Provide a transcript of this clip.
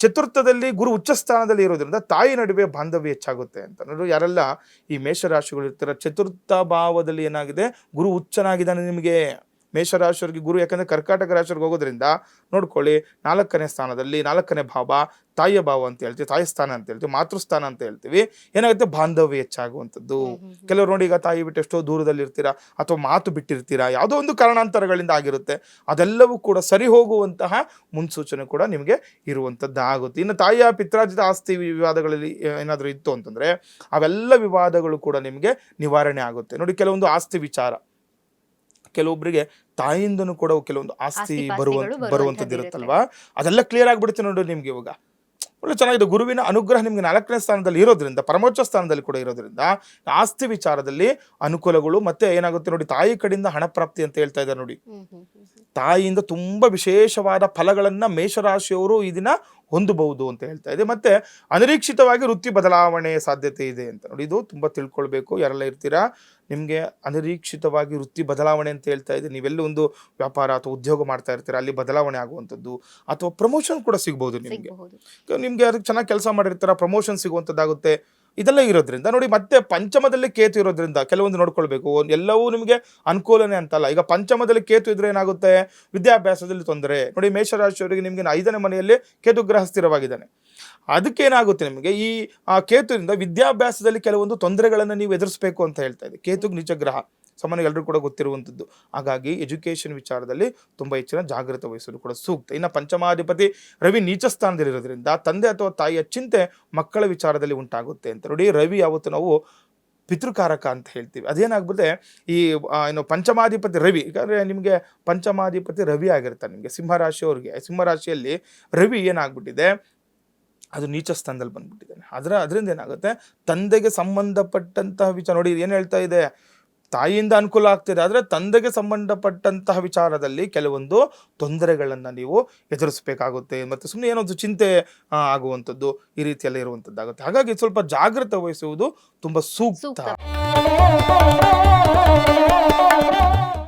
ಚತುರ್ಥದಲ್ಲಿ ಗುರು ಉಚ್ಚ ಸ್ಥಾನದಲ್ಲಿ ಇರೋದ್ರಿಂದ ತಾಯಿ ನಡುವೆ ಬಾಂಧವ್ಯ ಹೆಚ್ಚಾಗುತ್ತೆ ಅಂತ. ಯಾರೆಲ್ಲ ಈ ಮೇಷರಾಶಿಗಳು ಇರ್ತಾರೆ, ಚತುರ್ಥ ಭಾವದಲ್ಲಿ ಏನಾಗಿದೆ, ಗುರು ಉಚ್ಚನಾಗಿದ್ದಾನೆ ನಿಮಗೆ. ಮೇಷರಾಶಿಯವರಿಗೆ ಗುರು ಯಾಕಂದ್ರೆ ಕರ್ಕಾಟಕ ರಾಶಿಯವ್ರಿಗೆ ಹೋಗೋದ್ರಿಂದ ನೋಡ್ಕೊಳ್ಳಿ ನಾಲ್ಕನೇ ಸ್ಥಾನದಲ್ಲಿ ನಾಲ್ಕನೇ ಭಾವ ತಾಯಿಯ ಭಾವ ಅಂತ ಹೇಳ್ತೀವಿ ತಾಯಿ ಸ್ಥಾನ ಅಂತ ಹೇಳ್ತೀವಿ ಮಾತೃಸ್ಥಾನ ಅಂತ ಹೇಳ್ತೀವಿ. ಏನಾಗುತ್ತೆ? ಬಾಂಧವ್ಯ ಹೆಚ್ಚಾಗುವಂಥದ್ದು. ಕೆಲವರು ನೋಡಿ ಈಗ ತಾಯಿ ಬಿಟ್ಟು ಎಷ್ಟೋ ದೂರದಲ್ಲಿ ಇರ್ತೀರಾ ಅಥವಾ ಮಾತು ಬಿಟ್ಟಿರ್ತೀರಾ ಯಾವುದೋ ಒಂದು ಕಾರಣಾಂತರಗಳಿಂದ ಆಗಿರುತ್ತೆ. ಅದೆಲ್ಲವೂ ಕೂಡ ಸರಿ ಹೋಗುವಂತಹ ಮುನ್ಸೂಚನೆ ಕೂಡ ನಿಮಗೆ ಇರುವಂಥದ್ದು ಆಗುತ್ತೆ. ಇನ್ನು ತಾಯಿಯ ಪಿತ್ರಾರ್ಜಿತ ಆಸ್ತಿ ವಿವಾದಗಳಲ್ಲಿ ಏನಾದರೂ ಇತ್ತು ಅಂತಂದರೆ ಅವೆಲ್ಲ ವಿವಾದಗಳು ಕೂಡ ನಿಮಗೆ ನಿವಾರಣೆ ಆಗುತ್ತೆ. ನೋಡಿ ಕೆಲವೊಂದು ಆಸ್ತಿ ವಿಚಾರ. ಕೆಲವೊಬ್ಬರಿಗೆ ತಾಯಿಯಿಂದನೂ ಕೂಡ ಕೆಲವೊಂದು ಆಸ್ತಿ ಬರುವ ಬರುವಂತ ಬರುವಂಥದ್ದು ಇರುತ್ತಲ್ವಾ ಅದೆಲ್ಲ ಕ್ಲಿಯರ್ ಆಗಿಬಿಡುತ್ತೆ ನೋಡಿ ನಿಮ್ಗೆ ಇವಾಗ. ಒಳ್ಳೆ ಚೆನ್ನಾಗಿದೆ. ಗುರುವಿನ ಅನುಗ್ರಹ ನಿಮ್ಗೆ ನಾಲ್ಕನೇ ಸ್ಥಾನದಲ್ಲಿ ಇರೋದ್ರಿಂದ ಪರಮೋಚ್ಚ ಸ್ಥಾನದಲ್ಲಿ ಕೂಡ ಇರೋದ್ರಿಂದ ಆಸ್ತಿ ವಿಚಾರದಲ್ಲಿ ಅನುಕೂಲಗಳು ಮತ್ತೆ ಏನಾಗುತ್ತೆ ನೋಡಿ ತಾಯಿ ಕಡೆಯಿಂದ ಹಣ ಪ್ರಾಪ್ತಿ ಅಂತ ಹೇಳ್ತಾ ಇದ್ದಾರೆ ನೋಡಿ. ತಾಯಿಯಿಂದ ತುಂಬಾ ವಿಶೇಷವಾದ ಫಲಗಳನ್ನ ಮೇಷರಾಶಿಯವರು ಈ ದಿನ ಹೊಂದಬಹುದು ಅಂತ ಹೇಳ್ತಾ ಇದೆ. ಮತ್ತೆ ಅನಿರೀಕ್ಷಿತವಾಗಿ ವೃತ್ತಿ ಬದಲಾವಣೆ ಸಾಧ್ಯತೆ ಇದೆ ಅಂತ ನೋಡಿ ಇದು ತುಂಬಾ ತಿಳ್ಕೊಳ್ಬೇಕು. ಯಾರೆಲ್ಲ ಇರ್ತೀರಾ? ನಿಮಗೆ ಅನಿರೀಕ್ಷಿತವಾಗಿ ವೃತ್ತಿ ಬದಲಾವಣೆ ಅಂತ ಹೇಳ್ತಾ ಇದೆ. ನೀವೆಲ್ಲ ಒಂದು ವ್ಯಾಪಾರ ಅಥವಾ ಉದ್ಯೋಗ ಮಾಡ್ತಾ ಇರ್ತೀರಾ? ಅಲ್ಲಿ ಬದಲಾವಣೆ ಆಗುವಂಥದ್ದು ಅಥವಾ ಪ್ರಮೋಷನ್ ಕೂಡ ಸಿಗ್ಬೋದು ನಿಮಗೆ. ನಿಮಗೆ ನಿಮ್ಗೆ ಅದಕ್ಕೆ ಚೆನ್ನಾಗಿ ಕೆಲಸ ಮಾಡಿರ್ತಾರ? ಪ್ರಮೋಷನ್ ಸಿಗುವಂಥದ್ದಾಗುತ್ತೆ. ಇದೆಲ್ಲ ಇರೋದ್ರಿಂದ ನೋಡಿ ಮತ್ತೆ ಪಂಚಮದಲ್ಲಿ ಕೇತು ಇರೋದ್ರಿಂದ ಕೆಲವೊಂದು ನೋಡ್ಕೊಳ್ಬೇಕು. ಎಲ್ಲವೂ ನಿಮಗೆ ಅನುಕೂಲನೇ ಅಂತಲ್ಲ. ಈಗ ಪಂಚಮದಲ್ಲಿ ಕೇತು ಇದ್ರೆ ಏನಾಗುತ್ತೆ? ವಿದ್ಯಾಭ್ಯಾಸದಲ್ಲಿ ತೊಂದರೆ. ನೋಡಿ ಮೇಷರಾಶಿಯವರಿಗೆ ನಿಮಗೆ ಐದನೇ ಮನೆಯಲ್ಲಿ ಕೇತು ಗ್ರಹ ಸ್ಥಿರವಾಗಿದ್ದಾನೆ. ಅದಕ್ಕೆ ಏನಾಗುತ್ತೆ ನಿಮಗೆ? ಈ ಆ, ಕೇತುವಿನಿಂದ ವಿದ್ಯಾಭ್ಯಾಸದಲ್ಲಿ ಕೆಲವೊಂದು ತೊಂದರೆಗಳನ್ನು ನೀವು ಎದುರಿಸಬೇಕು ಅಂತ ಹೇಳ್ತಾ ಇದೆ. ಕೇತುಗ್ ನಿಜ ಗ್ರಹ. ಸಾಮಾನ್ಯ ಎಲ್ಲರೂ ಕೂಡ ಗೊತ್ತಿರುವಂಥದ್ದು. ಹಾಗಾಗಿ ಎಜುಕೇಷನ್ ವಿಚಾರದಲ್ಲಿ ತುಂಬ ಹೆಚ್ಚಿನ ಜಾಗೃತ ವಹಿಸಲು ಕೂಡ ಸೂಕ್ತ. ಇನ್ನು ಪಂಚಮಾಧಿಪತಿ ರವಿ ನೀಚ ಸ್ಥಾನದಲ್ಲಿರೋದ್ರಿಂದ ತಂದೆ ಅಥವಾ ತಾಯಿಯ ಚಿಂತೆ ಮಕ್ಕಳ ವಿಚಾರದಲ್ಲಿ ಉಂಟಾಗುತ್ತೆ ಅಂತ ನೋಡಿ ರವಿ ಯಾವತ್ತು ನಾವು ಪಿತೃಕಾರಕ ಅಂತ ಹೇಳ್ತೀವಿ. ಅದೇನಾಗ್ಬಿಡುತ್ತೆ ಈ ಏನು ಪಂಚಮಾಧಿಪತಿ ರವಿ ಯಾಕಂದರೆ ನಿಮಗೆ ಪಂಚಮಾಧಿಪತಿ ರವಿ ಆಗಿರ್ತಾರೆ ನಿಮಗೆ ಸಿಂಹರಾಶಿಯವ್ರಿಗೆ. ಸಿಂಹರಾಶಿಯಲ್ಲಿ ರವಿ ಏನಾಗ್ಬಿಟ್ಟಿದೆ, ಅದು ನೀಚ ಸ್ಥಾನದಲ್ಲಿ ಬಂದ್ಬಿಟ್ಟಿದ್ದಾನೆ. ಅದರ, ಅದರಿಂದ ಏನಾಗುತ್ತೆ, ತಂದೆಗೆ ಸಂಬಂಧಪಟ್ಟಂತಹ ವಿಚಾರ ನೋಡಿ ಏನು ಹೇಳ್ತಾ ಇದೆ ತಾಯಿಯಿಂದ ಅನುಕೂಲ ಆಗ್ತಿದೆ. ಆದರೆ ತಂದೆಗೆ ಸಂಬಂಧಪಟ್ಟಂತಹ ವಿಚಾರದಲ್ಲಿ ಕೆಲವೊಂದು ತೊಂದರೆಗಳನ್ನು ನೀವು ಎದುರಿಸಬೇಕಾಗುತ್ತೆ. ಮತ್ತು ಸುಮ್ಮನೆ ಏನೊಂದು ಚಿಂತೆ ಆಗುವಂಥದ್ದು ಈ ರೀತಿಯೆಲ್ಲ ಇರುವಂಥದ್ದಾಗುತ್ತೆ. ಹಾಗಾಗಿ ಸ್ವಲ್ಪ ಜಾಗ್ರತೆ ವಹಿಸುವುದು ತುಂಬ ಸೂಕ್ತ.